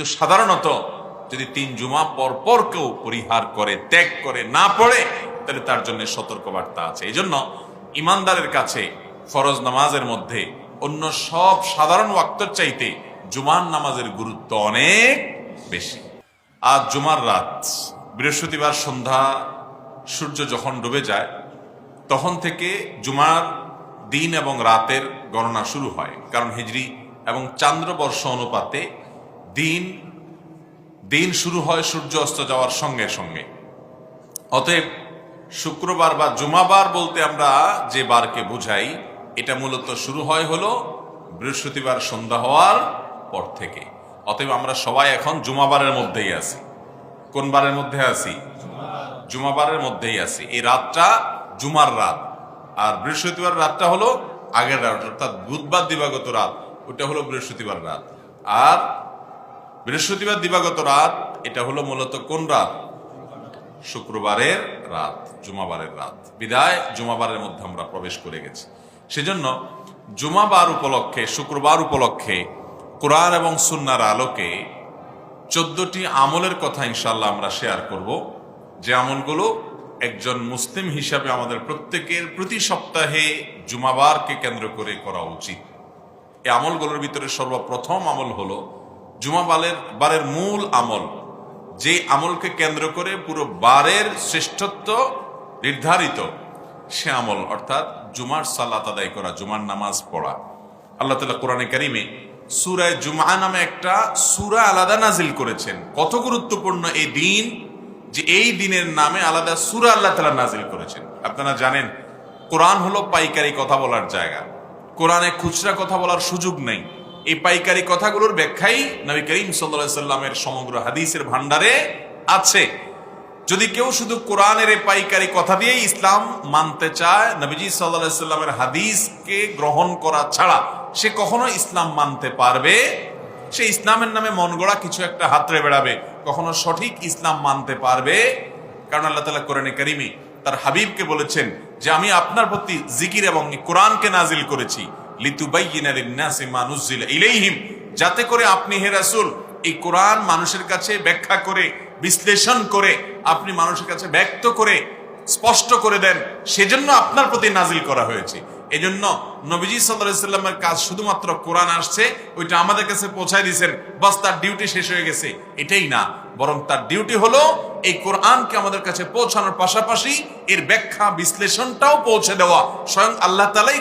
কিন্তু সাধারণত যদি তিন জুমা পর পর কেউ পরিহার করে, ত্যাগ করে, না পড়ে, তাহলে তার জন্য সতর্কবার্তা আছে। এই জন্য ইমানদারের কাছে ফরজ নামাজের মধ্যে অন্য সব সাধারণ ওয়াক্তর চাইতে জুমার নামাজের গুরুত্ব অনেক বেশি। আজ জুমার রাত, বৃহস্পতিবার সন্ধ্যা, সূর্য যখন ডুবে যায়, তখন থেকে জুমার দিন এবং রাতের গণনা শুরু হয়। কারণ হিজরি এবং চান্দ্রবর্ষ অনুপাতে দিন দিন শুরু হয় সূর্য অস্ত যাওয়ার সঙ্গে সঙ্গে। অতএব শুক্রবার বা জুমাবার বলতে আমরা যে বারকে বুঝাই, এটা মূলত শুরু হয় হলো বৃহস্পতিবার সন্ধ্যা হওয়ার পর থেকে। অতএব আমরা সবাই এখন জুমাবারের মধ্যেই আছি। কোন বারের মধ্যে আছি? জুমাবারের মধ্যেই আছি। এই রাতটা জুমার রাত। আর বৃহস্পতিবার রাতটা হলো আগের রাত, অর্থাৎ বুধবার দিবাগত রাত, ওটা হলো বৃহস্পতিবার রাত। আর বৃহস্পতিবার দিবাগত রাত, এটা হলো মূলত কোন রাত? শুক্রবারের রাত, জুমাবারের রাত। বিদায়, জুমাবারের মধ্যে আমরা প্রবেশ করে গেছি। সেজন্য জুমাবার উপলক্ষে, শুক্রবার উপলক্ষে কোরআন এবং সুন্নার আলোকে চোদ্দটি আমলের কথা ইনশাল্লাহ আমরা শেয়ার করব। যে আমলগুলো একজন মুসলিম হিসাবে আমাদের প্রত্যেকের প্রতি সপ্তাহে জুমাবারকে কেন্দ্র করে করা উচিত। এই আমলগুলোর ভিতরে সর্বপ্রথম আমল হলো জুমাবালের বারের মূল আমল। যে আমলকে কেন্দ্র করে পুরো বারের শ্রেষ্ঠত্ব নির্ধারিত, সে আমল অর্থাৎ জুমার সালাত আদায় করা, জুমার নামাজ পড়া। আল্লাহ তালা কোরআনে কারিমে সুরায় জুমা নামে একটা সুরা আলাদা নাজিল করেছেন। কত গুরুত্বপূর্ণ এই দিন, যে এই দিনের নামে আলাদা সুরা আল্লাহ তালা নাজিল করেছেন। আপনারা জানেন, কোরআন হলো পাইকারি কথা বলার জায়গা। কোরআনে খুচরা কথা বলার সুযোগ নেই। এই পাইকারি কথাগুলোর ব্যাখ্যাই নবী করিম সাল্লা সাল্লামের সমগ্র হাদিসের ভান্ডারে আছে। যদি কেউ শুধু কোরআনের এই পাইকারি কথা দিয়ে ইসলাম মানতে চায়, নবীজি সাল্লাহ সাল্লামের হাদিসকে গ্রহণ করা ছাড়া সে কখনো ইসলাম মানতে পারবে? সে ইসলামের নামে মন কিছু একটা হাতরে বেড়াবে। কখনো সঠিক ইসলাম মানতে পারবে? কারণ আল্লাহ তালা কোরআনে কারিমি তার হাবিবকে বলেছেন যে, আমি আপনার প্রতি জিকির এবং কোরআনকে নাজিল করেছি। যাতে করে আপনি হে রাসূল, এই কোরআন মানুষের কাছে ব্যাখ্যা করে, বিশ্লেষণ করে, আপনি মানুষের কাছে ব্যক্ত করে, স্পষ্ট করে দেন, সেজন্য আপনার প্রতি নাজিল করা হয়েছে। এজন্য নবীজি সাল্লামের কাজ শুধুমাত্র কোরআন আসছে, ওইটা আমাদের কাছে পৌঁছায় দিয়েছেন, বাস তার ডিউটি শেষ হয়ে গেছে। এটাই না, বরং তার ডিউটি হলো, এই কোরআনকে আমাদের কাছে পৌঁছানোর পাশাপাশি এর ব্যাখ্যা, বিশ্লেষণটাও পৌঁছে দেওয়া। স্বয়ং আল্লাহ তালাই